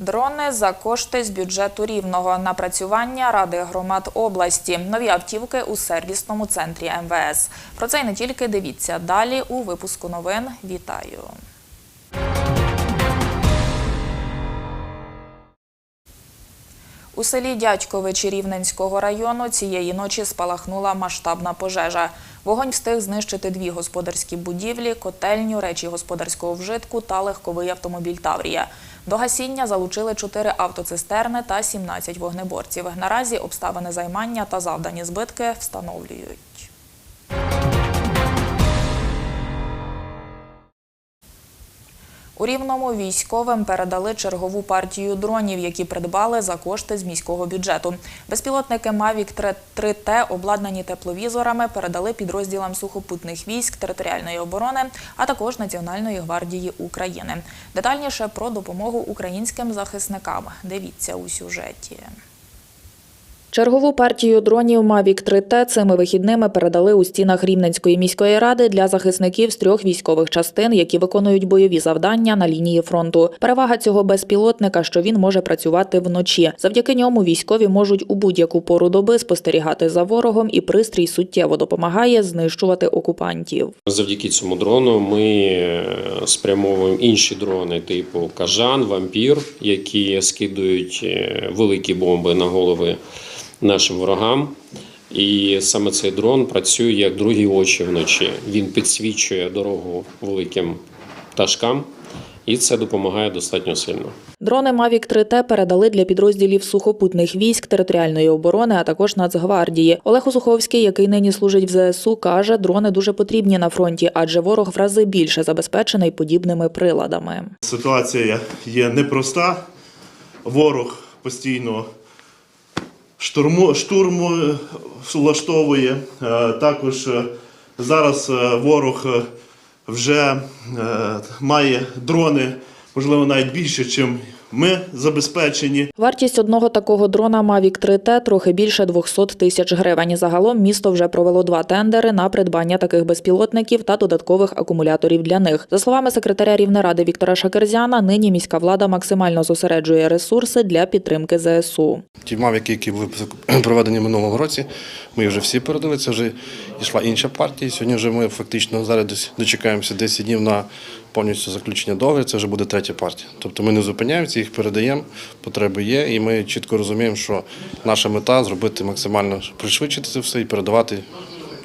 Дрони за кошти з бюджету рівного напрацювання Ради громад області. Нові автівки у сервісному центрі МВС. Про це й не тільки дивіться далі у випуску новин. Вітаю. У селі Дядьковичі Рівненського району цієї ночі спалахнула масштабна пожежа. Вогонь встиг знищити дві господарські будівлі, котельню, речі господарського вжитку та легковий автомобіль Таврія. До гасіння залучили чотири автоцистерни та 17 вогнеборців. Наразі обставини займання та завдані збитки встановлюють. У Рівному військовим передали чергову партію дронів, які придбали за кошти з міського бюджету. Безпілотники Mavic 3 т обладнані тепловізорами, передали підрозділам сухопутних військ територіальної оборони, а також Національної гвардії України. Детальніше про допомогу українським захисникам. Дивіться у сюжеті. Чергову партію дронів Mavic 3T цими вихідними передали у стінах Рівненської міської ради для захисників з трьох військових частин, які виконують бойові завдання на лінії фронту. Перевага цього безпілотника, що він може працювати вночі. Завдяки ньому військові можуть у будь-яку пору доби спостерігати за ворогом, і пристрій суттєво допомагає знищувати окупантів. Завдяки цьому дрону ми е, спрямовуємо інші дрони типу Кажан, Вампір, які скидують е, великі бомби на голови нашим ворогам. І саме цей дрон працює як другі очі вночі. Він підсвічує дорогу великим пташкам, і це допомагає достатньо сильно. Дрони Mavic 3T передали для підрозділів сухопутних військ територіальної оборони, а також Нацгвардії. Олег Осуховський, який нині служить в ЗСУ, каже, дрони дуже потрібні на фронті, адже ворог в рази більше забезпечений подібними приладами. Ситуація є непроста. Ворог постійно штурму, штурму е, влаштовує. Е, Також е, зараз ворог вже має дрони, можливо, навіть більше, ніж ми забезпечені. Вартість одного такого дрона Mavic 3T трохи більше 200 тисяч гривень. Загалом місто вже провело два тендери на придбання таких безпілотників та додаткових акумуляторів для них. За словами секретаря Рівнеради Віктора Шакерзяна, нині міська влада максимально зосереджує ресурси для підтримки ЗСУ. Ті мавіки, які були проведені минулого році, ми вже всі передали. Це вже йшла інша партія. Сьогодні вже ми фактично зараз дочекаємося 10 днів на повністю заключення договору. Це вже буде третя партія. Тобто ми не зупиняємося, їх передаємо, потреби є, і ми чітко розуміємо, що наша мета зробити максимально пришвидшити це все і передавати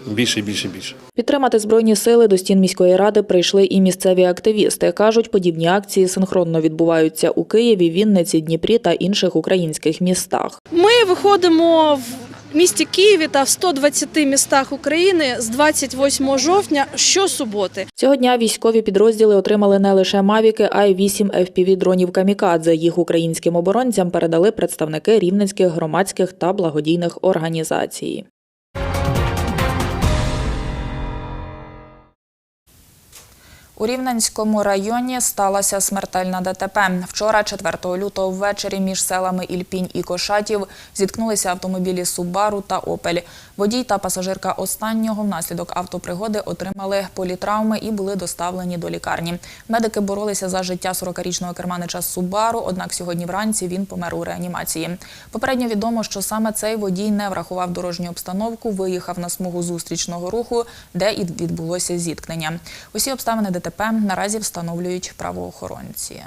більше і більше і більше. Підтримати збройні сили до стін міської ради прийшли і місцеві активісти. кажуть, подібні акції синхронно відбуваються у Києві, Вінниці, Дніпрі та інших українських містах. Ми виходимо місті Києві та в 120 містах України з 28 жовтня щосуботи. Цього дня військові підрозділи отримали не лише мавіки, а й вісім fpv дронів камікадзе. Їх українським оборонцям передали представники рівненських громадських та благодійних організацій. У Рівненському районі сталася смертельна ДТП. Вчора, 4 лютого ввечері, між селами Ільпінь і Кошатів зіткнулися автомобілі Субару та Опель. Водій та пасажирка останнього внаслідок автопригоди отримали політравми і були доставлені до лікарні. Медики боролися за життя 40-річного керманича Субару, однак сьогодні вранці він помер у реанімації. Попередньо відомо, що саме цей водій не врахував дорожню обстановку, виїхав на смугу зустрічного руху, де і відбулося зіткнення. Усі обставини ДТП наразі встановлюють правоохоронці.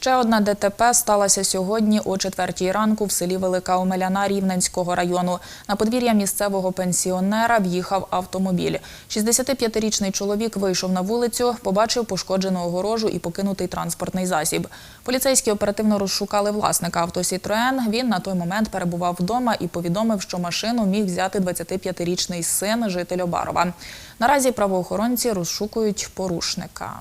Ще одна ДТП сталася сьогодні о четвертій ранку в селі Велика Омеляна Рівненського району. На подвір'я місцевого пенсіонера в'їхав автомобіль. 65-річний чоловік вийшов на вулицю, побачив пошкоджену огорожу і покинутий транспортний засіб. Поліцейські оперативно розшукали власника авто «Сітроен». Він на той момент перебував вдома і повідомив, що машину міг взяти 25-річний син житель Обарова. Наразі правоохоронці розшукують порушника.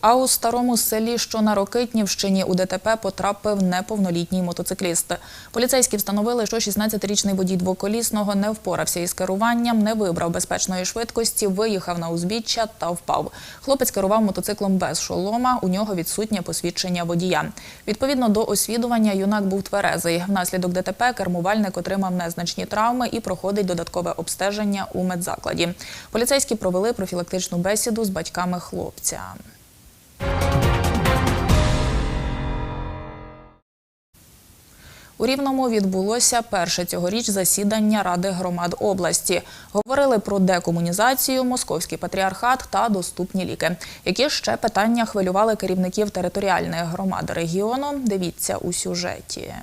А у старому селі, що на Рокитнівщині, у ДТП потрапив неповнолітній мотоцикліст. Поліцейські встановили, що 16-річний водій двоколісного не впорався із керуванням, не вибрав безпечної швидкості, виїхав на узбіччя та впав. Хлопець керував мотоциклом без шолома. У нього відсутнє посвідчення водія. Відповідно до освідування, юнак був тверезий. Внаслідок ДТП кермувальник отримав незначні травми і проходить додаткове обстеження у медзакладі. Поліцейські провели профілактичну бесіду з батьками хлопця. У Рівному відбулося перше цьогоріч засідання Ради громад області. Говорили про декомунізацію, московський патріархат та доступні ліки. Які ще питання хвилювали керівників територіальних громад регіону? Дивіться у сюжеті.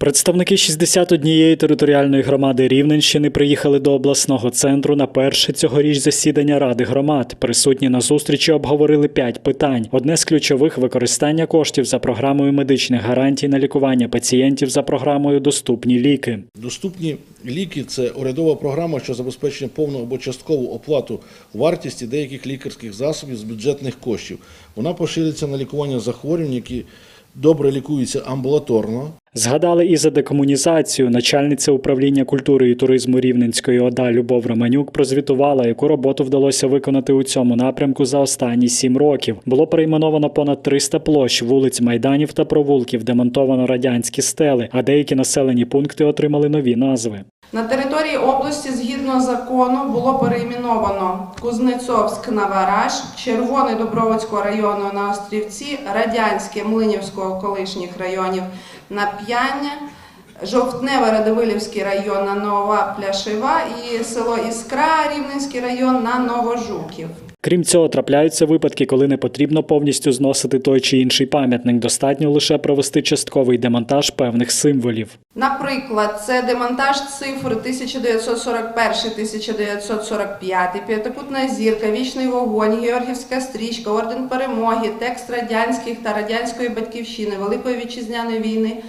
Представники 61 територіальної громади Рівненщини приїхали до обласного центру на перше цьогоріч засідання Ради громад. Присутні на зустрічі обговорили п'ять питань. Одне з ключових використання коштів за програмою медичних гарантій на лікування пацієнтів за програмою Доступні ліки. Доступні ліки це урядова програма, що забезпечує повну або часткову оплату вартості деяких лікарських засобів з бюджетних коштів. Вона поширюється на лікування захворювань, які добре лікуються амбулаторно, Згадали і за декомунізацію. Начальниця управління культури і туризму Рівненської ОДА Любов Романюк прозвітувала, яку роботу вдалося виконати у цьому напрямку за останні сім років. Було перейменовано понад 300 площ, вулиць, майданів та провулків, демонтовано радянські стели, а деякі населені пункти отримали нові назви. На території області згідно закону було перейменовано Кузнецовськ на Вараж, Червоний Добровольського району на Острівці, Радянське Млинівського колишніх районів на П'яння, Жовтневе Радивилівський район на Нова Пляшева і село Іскра, Рівненський район на Новожуків. Крім цього, трапляються випадки, коли не потрібно повністю зносити той чи інший пам'ятник. Достатньо лише провести частковий демонтаж певних символів. Наприклад, це демонтаж цифр 1941-1945, п'ятикутна зірка, вічний вогонь, Георгівська стрічка, орден перемоги, текст радянських та радянської батьківщини, Великої вітчизняної війни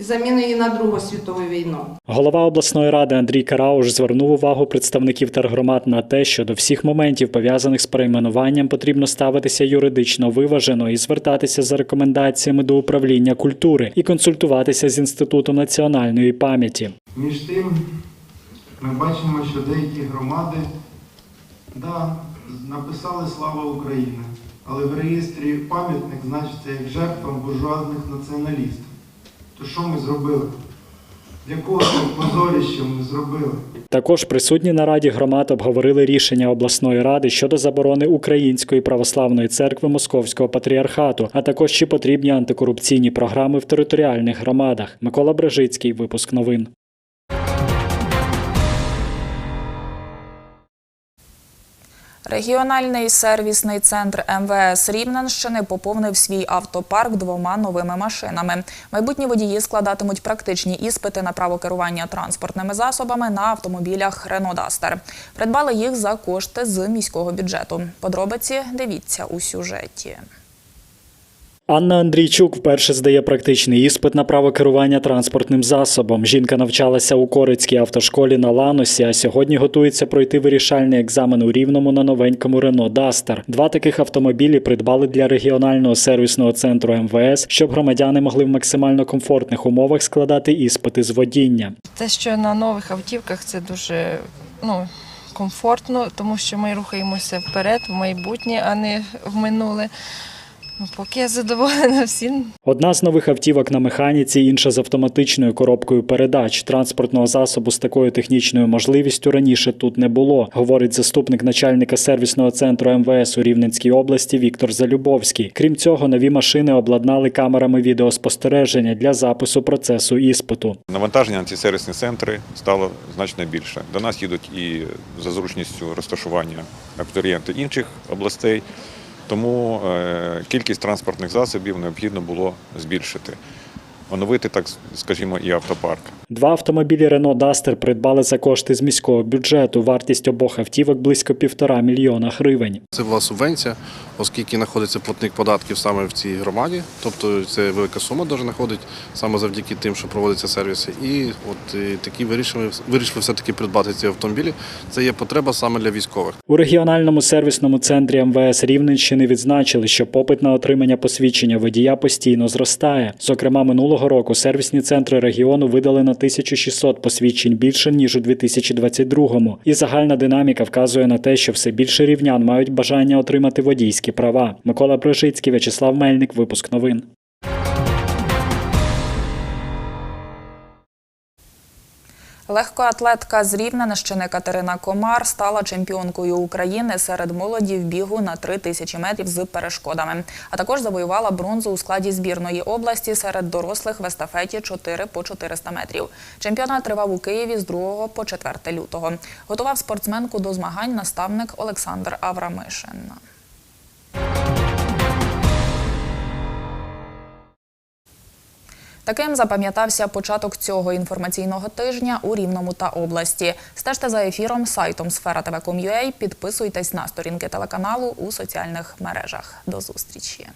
і заміни її на Другу світову війну. Голова обласної ради Андрій Карауш звернув увагу представників тергромад на те, що до всіх моментів, пов'язаних з перейменуванням, потрібно ставитися юридично виважено і звертатися за рекомендаціями до управління культури і консультуватися з інститутом національної пам'яті. Між тим, ми бачимо, що деякі громади да, написали Слава Україні, але в реєстрі пам'ятник значиться як жертвам буржуазних націоналістів. То що ми зробили? Якого позоріща ми зробили? Також присутні на раді громад обговорили рішення обласної ради щодо заборони Української православної церкви Московського патріархату, а також чи потрібні антикорупційні програми в територіальних громадах. Микола Брежицький, випуск новин. Регіональний сервісний центр МВС Рівненщини поповнив свій автопарк двома новими машинами. Майбутні водії складатимуть практичні іспити на право керування транспортними засобами на автомобілях Ренодастер. Придбали їх за кошти з міського бюджету. Подробиці дивіться у сюжеті. Анна Андрійчук вперше здає практичний іспит на право керування транспортним засобом. Жінка навчалася у Корицькій автошколі на Ланосі, а сьогодні готується пройти вирішальний екзамен у Рівному на новенькому Renault Duster. Два таких автомобілі придбали для регіонального сервісного центру МВС, щоб громадяни могли в максимально комфортних умовах складати іспити з водіння. Те, що на нових автівках це дуже ну, комфортно, тому що ми рухаємося вперед, в майбутнє, а не в минуле. Ну, поки я задоволена всім. Одна з нових автівок на механіці, інша з автоматичною коробкою передач. Транспортного засобу з такою технічною можливістю раніше тут не було, говорить заступник начальника сервісного центру МВС у Рівненській області Віктор Залюбовський. Крім цього, нові машини обладнали камерами відеоспостереження для запису процесу іспиту. Навантаження на ці сервісні центри стало значно більше. До нас їдуть і за зручністю розташування абітурієнти інших областей, тому е, кількість транспортних засобів необхідно було збільшити, оновити, так скажімо, і автопарк. Два автомобілі Renault Duster придбали за кошти з міського бюджету. Вартість обох автівок близько півтора мільйона гривень. Це була субвенція, оскільки знаходиться платник податків саме в цій громаді, тобто це велика сума дуже знаходить саме завдяки тим, що проводяться сервіси. І от і такі вирішили, вирішили все-таки придбати ці автомобілі. Це є потреба саме для військових. У регіональному сервісному центрі МВС Рівненщини відзначили, що попит на отримання посвідчення водія постійно зростає. Зокрема, минулого року сервісні центри регіону видали на 1600 посвідчень більше ніж у 2022-му. І загальна динаміка вказує на те, що все більше рівнян мають бажання отримати водійські права. Микола Брожицький, В'ячеслав Мельник. Випуск новин. Легкоатлетка з Рівненщини Катерина Комар стала чемпіонкою України серед молоді в бігу на 3 тисячі метрів з перешкодами. А також завоювала бронзу у складі збірної області серед дорослих в естафеті 4 по 400 метрів. Чемпіонат тривав у Києві з 2 по 4 лютого. Готував спортсменку до змагань наставник Олександр Аврамишин. Таким запам'ятався початок цього інформаційного тижня у Рівному та області. Стежте за ефіром сайтом sfera.tv.com.ua, підписуйтесь на сторінки телеканалу у соціальних мережах. До зустрічі.